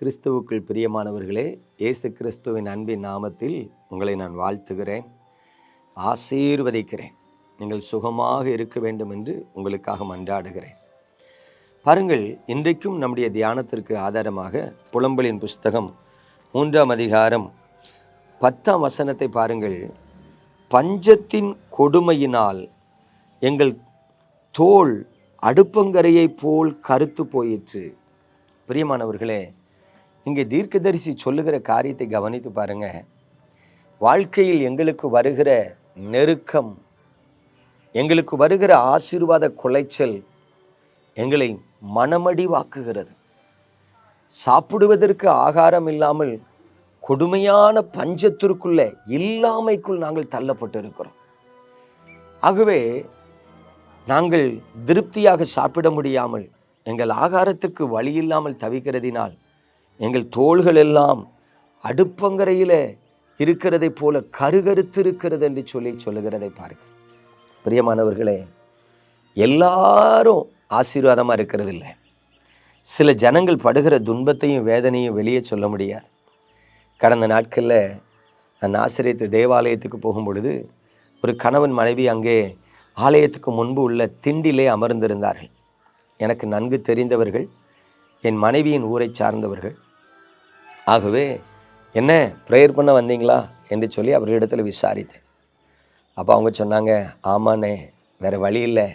கிறிஸ்துவுக்குள் பிரியமானவர்களே இயேசு கிறிஸ்துவின் அன்பின் நாமத்தில் உங்களை நான் வாழ்த்துகிறேன் ஆசீர்வதிக்கிறேன். நீங்கள் சுகமாக இருக்க வேண்டும் என்று உங்களுக்காக மன்றாடுகிறேன். பாருங்கள் இன்றைக்கும் நம்முடைய தியானத்திற்கு ஆதாரமாக புலம்பலின் புஸ்தகம் மூன்றாம் அதிகாரம் பத்தாம் வசனத்தை பாருங்கள். பஞ்சத்தின் கொடுமையினால் எங்கள் தோல் அடுப்பங்கரையைப் போல் கருத்து போயிற்று. பிரியமானவர்களே இங்கே தீர்க்கதரிசி சொல்லுகிற காரியத்தை கவனித்து பாருங்க. வாழ்க்கையில் எங்களுக்கு வருகிற நெருக்கம் எங்களுக்கு வருகிற ஆசீர்வாத குலைச்சல் எங்களை மனமடிவாக்குகிறது. சாப்பிடுவதற்கு ஆகாரம் இல்லாமல் கொடுமையான பஞ்சத்திற்குள்ள இல்லாமைக்குள் நாங்கள் தள்ளப்பட்டு இருக்கிறோம் ஆகவே நாங்கள் திருப்தியாக சாப்பிட முடியாமல் எங்கள் ஆகாரத்துக்கு வழி இல்லாமல் தவிக்கிறதினால் எங்கள் தோள்கள் எல்லாம் அடுப்பங்கரையில் இருக்கிறதைப் போல கருகருத்து இருக்கிறது என்று சொல்லி சொல்லுகிறதை பாருங்கள் பிரியமானவர்களே எல்லாரும் ஆசீர்வாதமாக இருக்கிறது இல்லை சில ஜனங்கள் படுகிற துன்பத்தையும் வேதனையும் வெளியே சொல்ல முடியாது. கடந்த நாட்களில் நான் ஆசிரியத்து தேவாலயத்துக்கு போகும் பொழுது ஒரு கணவன் மனைவி அங்கே ஆலயத்துக்கு முன்பு உள்ள திண்டிலே அமர்ந்திருந்தார்கள். எனக்கு நன்கு தெரிந்தவர்கள் என் மனைவியின் ஊரை சார்ந்தவர்கள். ஆகவே என்ன ப்ரேயர் பண்ண வந்தீங்களா? என்று சொல்லி அவர்களிடத்தில் விசாரித்தேன். அப்போ அவங்க சொன்னாங்க ஆமாண்ணே வேறு வழி இல்லை.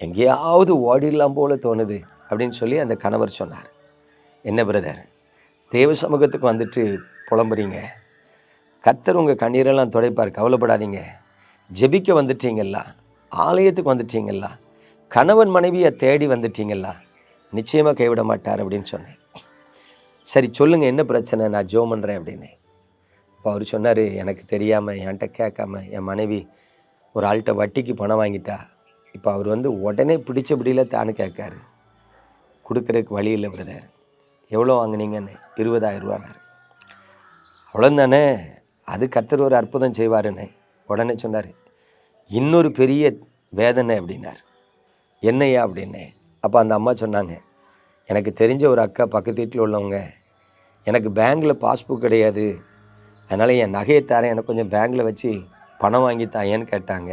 எங்கேயாவது ஓடிடலாம் போல தோணுது அப்படின்னு சொல்லி அந்த கணவர் சொன்னார். என்ன பிரதர் தேவ சமூகத்துக்கு வந்துட்டு புலம்புறீங்க. கத்தர் உங்கள் கண்ணீரெல்லாம் துடைப்பார் கவலைப்படாதீங்க. ஜெபிக்க வந்துட்டீங்களா ஆலயத்துக்கு வந்துட்டீங்களா கணவன் மனைவியை தேடி வந்துட்டீங்களா நிச்சயமாக கைவிட மாட்டார் அப்படின்னு சொன்னேன். சரி சொல்லுங்கள் என்ன பிரச்சனை? நான் ஜோ பண்ணுறேன் அப்படின்னு. இப்போ அவர் சொன்னார் எனக்கு தெரியாமல் என்கிட்ட கேட்காம என் மனைவி ஒரு ஆள்கிட்ட வட்டிக்கு பணம் வாங்கிட்டா. இப்போ அவர் வந்து உடனே பிடிச்சபடியில் தானு கேட்காரு. கொடுக்குறதுக்கு வழி இல்லை பிரதர் எவ்வளோ வாங்குனீங்கன்னு? இருபதாயிரம் ரூபானார் அவ்வளோந்தானே அது கத்தர் ஒரு அற்புதம் செய்வாருன்னு. உடனே சொன்னார் இன்னொரு பெரிய வேதனை அப்படின்னார். என்னையா அப்படின்னு. அப்போ அந்த அம்மா சொன்னாங்க எனக்கு தெரிஞ்ச ஒரு அக்கா பக்கத்து வீட்டில் உள்ளவங்க எனக்கு பேங்க்கில் பாஸ்புக் கிடையாது. அதனால் என் நகையை தரேன். எனக்கு கொஞ்சம் பேங்க்கில் வச்சு பணம் வாங்கி தாயேன்னு கேட்டாங்க.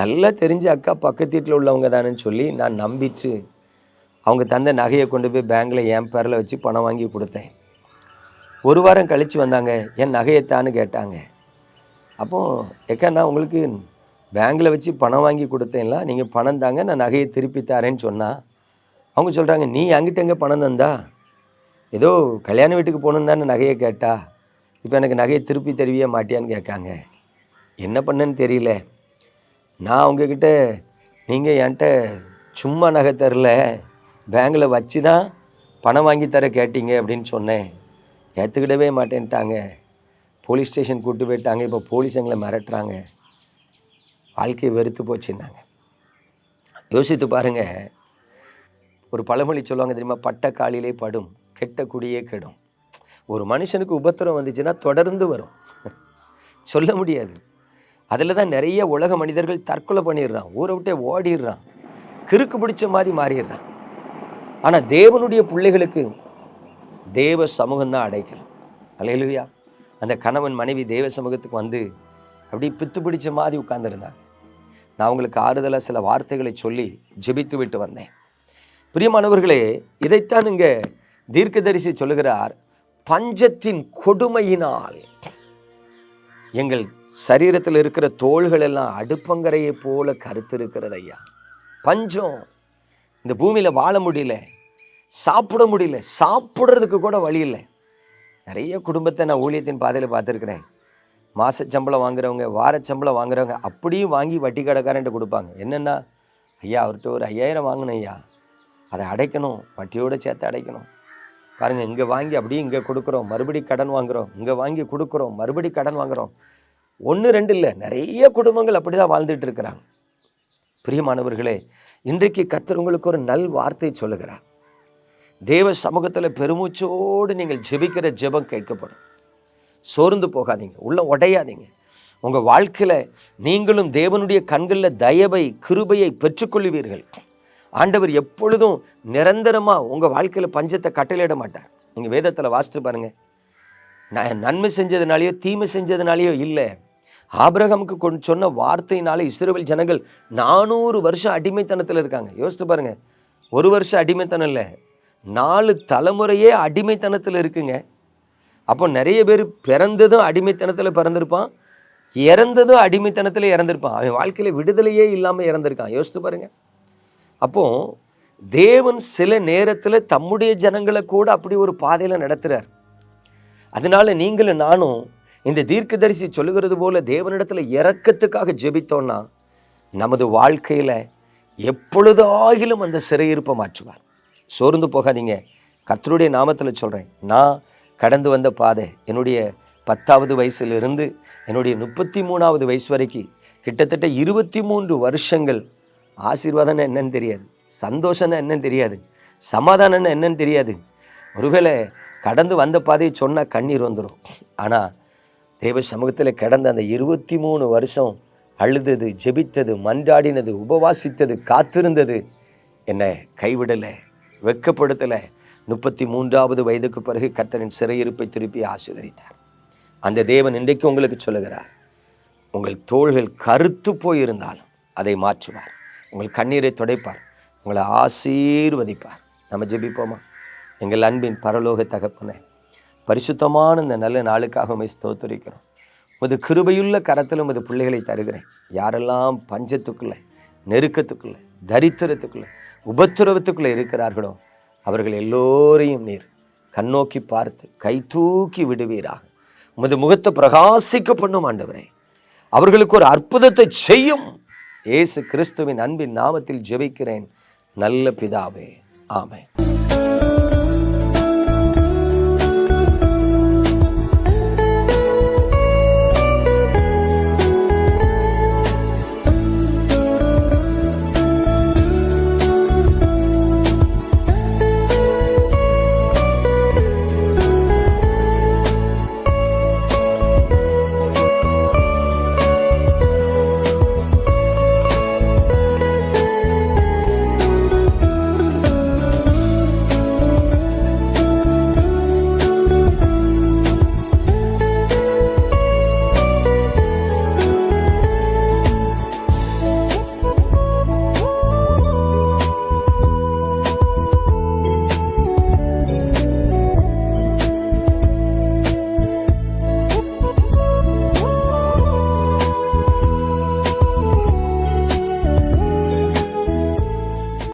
நல்லா தெரிஞ்ச அக்கா பக்கத்து வீட்டில் உள்ளவங்க தானேன்னு சொல்லி நான் நம்பிட்டு அவங்க தந்த நகையை கொண்டு போய் பேங்க்கில் என் பேரில் வச்சு பணம் வாங்கி கொடுத்தேன். ஒரு வாரம் கழித்து வந்தாங்க. என் நகையைத்தான்னு கேட்டாங்க. அப்போது எக்கா நான் உங்களுக்கு பேங்க்கில் வச்சு பணம் வாங்கி கொடுத்தேன்ல. நீங்கள் பணம் தாங்க. நான் நகையை திருப்பி தரேன்னு சொன்னால் அவங்க சொல்கிறாங்க நீ அங்கிட்ட எங்கே பணம் தந்தா? ஏதோ கல்யாண வீட்டுக்கு போகணுன்னு தானே நகையை கேட்டா. இப்போ எனக்கு நகையை திருப்பி தருவியே மாட்டியான்னு கேட்காங்க. என்ன பண்ணேன்னு தெரியல. நான் அவங்கக்கிட்ட நீங்கள் என்கிட்ட சும்மா நகை தரல. பேங்கில் வச்சு தான் பணம் வாங்கி தர கேட்டீங்க அப்படின்னு சொன்னேன். ஏற்றுக்கிடவே மாட்டேன்ட்டாங்க. போலீஸ் ஸ்டேஷன் கூப்பிட்டு போயிட்டாங்க. இப்போ போலீஸ் எங்களை மிரட்டுறாங்க. வாழ்க்கையை வெறுத்து போச்சுன்னாங்க. யோசித்து பாருங்கள் ஒரு பழமொழி சொல்லுவாங்க தெரியுமா? பட்ட காலிலே படும் கெட்ட குடியே கெடும். ஒரு மனுஷனுக்கு உபத்திரம் வந்துச்சுன்னா தொடர்ந்து வரும். சொல்ல முடியாது. அதில் தான் நிறைய உலக மனிதர்கள் தற்கொலை பண்ணிடுறான். ஊரை விட்டே ஓடிடுறான். கிறுக்கு பிடிச்ச மாதிரி மாறிடுறான். ஆனால் தேவனுடைய பிள்ளைகளுக்கு தேவ சமூகம் தான் அடைக்கலாம். அலையலுயா அந்த கணவன் மனைவி தேவ சமூகத்துக்கு வந்து அப்படி பித்து பிடிச்ச மாதிரி உட்கார்ந்துருந்தாங்க. நான் உங்களுக்கு ஆறுதலாக சில வார்த்தைகளை சொல்லி ஜெபித்து விட்டு வந்தேன். பிரியமானவர்களே இதைத்தான் இங்கே தீர்க்கதரிசி சொல்லுகிறார் பஞ்சத்தின் கொடுமையினால் எங்கள் சரீரத்தில் இருக்கிற தோள்கள் எல்லாம் அடுப்பங்கரையை போல கருத்து இருக்கிறது ஐயா. பஞ்சம். இந்த பூமியில் வாழ முடியல சாப்பிட முடியல சாப்பிட்றதுக்கு கூட வழி இல்லை. நிறைய குடும்பத்தை நான் ஊழியத்தின் பாதையில் பார்த்துருக்குறேன். மாத சம்பளம் வாங்குறவங்க வார சம்பளம் வாங்குறவங்க அப்படியும் வாங்கி வட்டி கடைக்காரன்ட்டு கொடுப்பாங்க. என்னென்னா ஐயா அவர்கிட்ட ஒரு ஐயாயிரம் வாங்கினேன் ஐயா. அதை அடைக்கணும் வட்டியோடு சேர்த்து அடைக்கணும். பாருங்கள் இங்கே வாங்கி அப்படியே இங்கே கொடுக்குறோம் மறுபடி கடன் வாங்குகிறோம் இங்கே வாங்கி கொடுக்குறோம் மறுபடி கடன் வாங்குகிறோம் ஒன்று ரெண்டு இல்லை நிறைய குடும்பங்கள் அப்படி தான் வாழ்ந்துட்டு இருக்கிறாங்க. பிரியமானவர்களே இன்றைக்கு கத்தர் உங்களுக்கு ஒரு நல் வார்த்தை சொல்லுகிறார். தேவ சமூகத்தில் பெருமூச்சோடு நீங்கள் ஜெபிக்கிற ஜெபம் கேட்கப்படும். சோர்ந்து போகாதீங்க உள்ள உடையாதீங்க. உங்கள் வாழ்க்கையில் நீங்களும் தேவனுடைய கண்களில் தயவை கிருபையை பெற்றுக்கொள்வீர்கள். ஆண்டவர் எப்பொழுதும் நிரந்தரமாக உங்கள் வாழ்க்கையில் பஞ்சத்தை கட்டளையிட மாட்டார். நீங்கள் வேதத்தில் வாசித்து பாருங்கள் நான் நன்மை செஞ்சதுனாலையோ தீமை செஞ்சதுனாலையோ இல்லை. ஆபிரகமுக்கு கொண்டு சொன்ன வார்த்தையினால இஸ்ரவேல் ஜனங்கள் நானூறு வருஷம் அடிமைத்தனத்தில் இருக்காங்க. யோசித்து பாருங்கள் ஒரு வருஷம் அடிமைத்தனம் இல்லை. நாலு தலைமுறையே அடிமைத்தனத்தில் இருக்குங்க. அப்போ நிறைய பேர் பிறந்ததும் அடிமைத்தனத்தில் பிறந்திருப்பான். இறந்ததும் அடிமைத்தனத்தில் இறந்திருப்பான். அவன் வாழ்க்கையில் விடுதலையே இல்லாமல் இறந்திருக்கான். யோசித்து பாருங்கள் அப்போ தேவன் சில நேரத்தில் தம்முடைய ஜனங்களை கூட அப்படி ஒரு பாதையில் நடத்துகிறார் அதனால நீங்களும் நானும் இந்த தீர்க்கதரிசி சொல்லுகிறது போல தேவனிடத்தில் இறக்கத்துக்காக ஜெபித்தோன்னா நமது வாழ்க்கையில எப்பொழுதாகிலும் அந்த சிறையிருப்பை மாற்றுவார். சோர்ந்து போகாதீங்க. கத்தருடைய நாமத்தில் சொல்கிறேன் நான் கடந்து வந்த பாதை என்னுடைய பத்தாவது வயசுலேருந்து என்னுடைய முப்பத்தி மூணாவது வயசு வரைக்கும் கிட்டத்தட்ட இருபத்தி மூன்று வருஷங்கள் ஆசீர்வாதம்னா என்னன்னு தெரியாது. சந்தோஷம்னா என்னன்னு தெரியாது. சமாதானம்னா என்னன்னு தெரியாது. ஒருவேளை கடந்து வந்த பாதையை சொன்னால் கண்ணீர் வந்துடும் ஆனால் தேவ சமூகத்தில் கடந்த அந்த இருபத்தி மூணு வருஷம் அழுதது ஜெபித்தது மன்றாடினது உபவாசித்தது காத்திருந்தது என்னை கைவிடலை வெட்கப்படுத்தலை. முப்பத்தி மூன்றாவது வயதுக்கு பிறகு கத்தனின் சிறையிருப்பை திருப்பி ஆசீர்வதித்தார். அந்த தேவன் இன்றைக்கு உங்களுக்கு சொல்லுகிறார். உங்கள் தோள்கள் கருத்து போயிருந்தாலும் அதை மாற்றுவார். உங்கள் கண்ணீரை துடைப்பார். உங்களை ஆசீர்வதிப்பார். நம்ம ஜெபிப்போமா? எங்கள் அன்பின் பரலோக தகப்பனே பரிசுத்தமான இந்த நல்ல நாளுக்காக உண்மை ஸ்தோத்தரிக்கிறோம். உமது கிருபையுள்ள கரத்தில் உமது பிள்ளைகளை தருகிறேன். யாரெல்லாம் பஞ்சத்துக்குள்ளே நெருக்கத்துக்குள்ளே தரித்திரத்துக்குள்ளே உபத்திரவத்துக்குள்ளே இருக்கிறார்களோ அவர்கள் எல்லோரையும் நீர் கண்ணோக்கி பார்த்து கை தூக்கி விடுவீராக. உமது முகத்தை பிரகாசிக்க பண்ணும் ஆண்டவரே. அவர்களுக்கு ஒரு அற்புதத்தை செய்யும் இயேசு கிறிஸ்துவின் அன்பின் நாமத்தில் ஜெபிக்கிறேன். நல்ல பிதாவே. ஆமை